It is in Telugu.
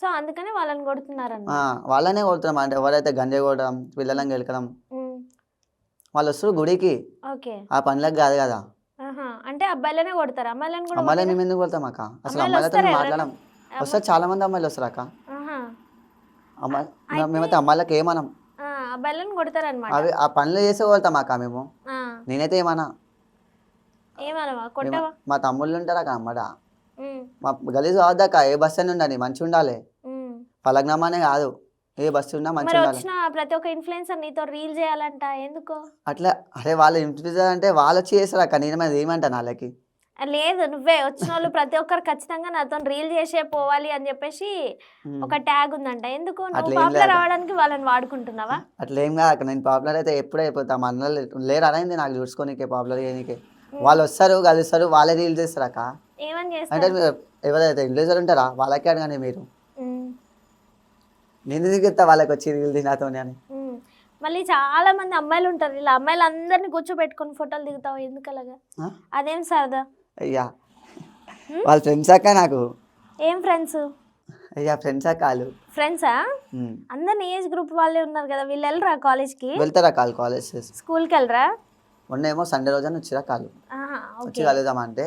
సో అందుకని వాళ్ళని కొడుతున్నారన్న ఆ, వాళ్ళనే కొడుతున్నాం. అంటే ఎవరైతే గంజాయి కొట్టడం పిల్లలను గెలకడం వాళ్ళు వస్తారు గుడికి. ఆ పనులకు కాదు కదా. అంటే అబ్బాయిలనే కొడతారు? అమ్మాయిలను కూడా అమ్మాయిలని? మేము ఎందుకు కొడతాం అక్క? అసలు అమ్మాయిలు అమ్మాయిలతో మాట్లాడడం? వస్తారు చాలా మంది అమ్మాయిలు వస్తారు అక్క. అమ్మాయి మేమైతే అమ్మాయిలకి ఏమనం. అబ్బాయిలను కొడతారనమాట అవి ఆ పనులు చేసే కొడతాం అక్క మేము. నేనైతే ఏమన్నా? మా తమ్ముళ్ళు ఉంటారు అక్క అమ్మడ. మా గలీజ్ కావద్దక్క ఏ బస్ అని ఉండని మంచిగా ఉండాలి. పలగ్నామానే కాదు. ఏ బస్సు ఉన్నా మరి మంచిగా ఉండాలి. వచ్చిన ప్రతి ఒక్క ఇన్ఫ్లుయెన్సర్ నీతో రీల్ చేయాలంట ఎందుకు? అట్లా అరే వాళ్ళు ఇంటి అంటే వాళ్ళు చేస్తారు అక్క నేను మరి ఏమంటాను వాళ్ళకి? ఆ, లేదు నువ్వే వచ్చిన వాళ్ళు ప్రతి ఒక్కరు ఖచ్చితంగా నాతో రీల్ చేసే పోవాలి అని చెప్పేసి ఉమ్. ఒక ట్యాగ్ ఉందంట. ఎందుకు? నువ్వు అట్లా ఏం పాపులర్ లేదు. అవడానికి వాళ్ళని వాడుకుంటున్నావా? అట్లా ఏం కాదు అక్క నేను పాపులర్ అయితే ఎప్పుడే అయిపోతా. మా అన్నలు లేరు అనేది నాకు చూసుకోనికే పాపులర్ చేయనీకే. వాళ్ళు వస్తారు కలుస్తారు వాళ్ళే రీల్ చేస్తారు అక్క. ఏమని అంటే మీరు ఎవరైతే ఇన్ఫ్లుయెన్సర్ ఉంటారా వాళ్ళకే అడగండి మీరు. నేను ఎందుకు ఇస్తా వాళ్ళకి వచ్చి రీల్ తినాతోని అని. మళ్ళీ చాలా మంది అమ్మాయిలు ఉంటారు ఇలా. అమ్మాయిలు అందరినీ కూర్చోబెట్టుకొని ఫోటోలు దిగుతావు ఎందుకు అలాగా? అదేం సరదా అయ్యా? వాళ్ళ ఫ్రెండ్స్ అక్క నాకు. ఏం ఫ్రెండ్స్ అయ్యా ఫ్రెండ్స్ అక్క వాళ్ళు. ఫ్రెండ్సా. అందరిని ఏజ్ గ్రూప్ వాళ్ళే ఉన్నారు కదా. వీళ్ళు వెళ్ళరా కాలేజ్కి వెళ్తారా కాళ్ళు కాలేజ్ స్కూల్కి వెళ్ళరా? మొన్న ఏమో సండే రోజున వచ్చిరా కాళ్ళు ఆహా, వచ్చి ఓకే. కలుద్దామంటే